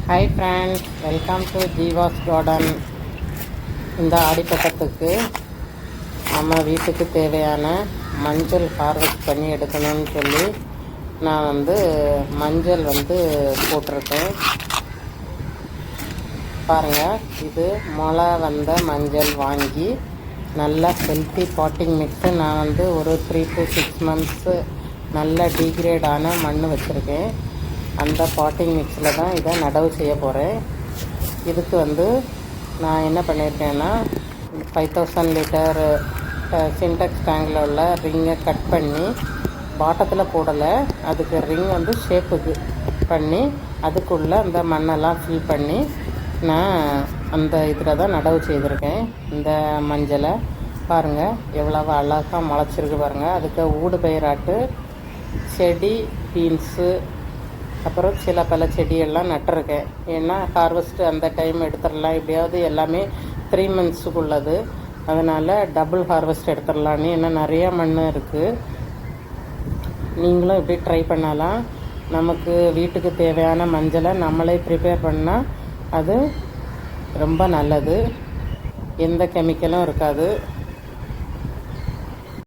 Hi friends welcome to Jeeva's garden இந்த ஆடிப்பட்டத்துக்கு நம்ம வீட்டுக்கு தேவையான மஞ்சள் ஹார்வெஸ்ட் பண்ணி எடுக்கணும்னு சொல்லி நான் வந்து மஞ்சள் வந்து போட்டிருக்கேன். பாருங்கள் இது முளை வந்த மஞ்சள் வாங்கி நல்லா ஹெல்த்தி பாட்டிங் மிக்ஸு நான் வந்து ஒரு த்ரீ டு சிக்ஸ் மந்த்ஸு நல்ல டிகிரேடான மண் வச்சுருக்கேன். அந்த பாட்டிங் மிக்ஸில் தான் இதை நடவு செய்ய போகிறேன் இதுக்கு வந்து நான் என்ன பண்ணியிருக்கேன்னா ஃபைவ் தௌசண்ட் லிட்டர் சின்டெக்ஸ் டேங்கில் உள்ள ரிங்கை கட் பண்ணி பாட்டத்தில் போடலை. அதுக்கு ரிங் வந்து ஷேப்புக்கு பண்ணி அதுக்குள்ளே அந்த மண்ணெல்லாம் ஃபில் பண்ணி நான் அந்த இதில் தான் நடவு செய்திருக்கேன். இந்த மஞ்சளை பாருங்கள் எவ்வளவு அழகாக முளைச்சிருக்கு பாருங்கள் அதுக்கு ஊடு பயிராட்டு செடி பீன்ஸு அப்புறம் சில பல செடியெல்லாம் நட்டிருக்கேன். ஏன்னா ஹார்வெஸ்ட்டு அந்த டைம் எடுத்துடலாம். எப்படியாவது எல்லாமே த்ரீ மந்த்ஸுக்குள்ளது அதனால் டபுள் ஹார்வெஸ்ட் எடுத்துடலான்னு. ஏன்னா நிறையா மண் இருக்குது நீங்களும் இப்படி ட்ரை பண்ணலாம். நமக்கு வீட்டுக்கு தேவையான மஞ்சளை நம்மளே ப்ரிப்பேர் பண்ணால் அது ரொம்ப நல்லது. எந்த கெமிக்கலும் இருக்காது.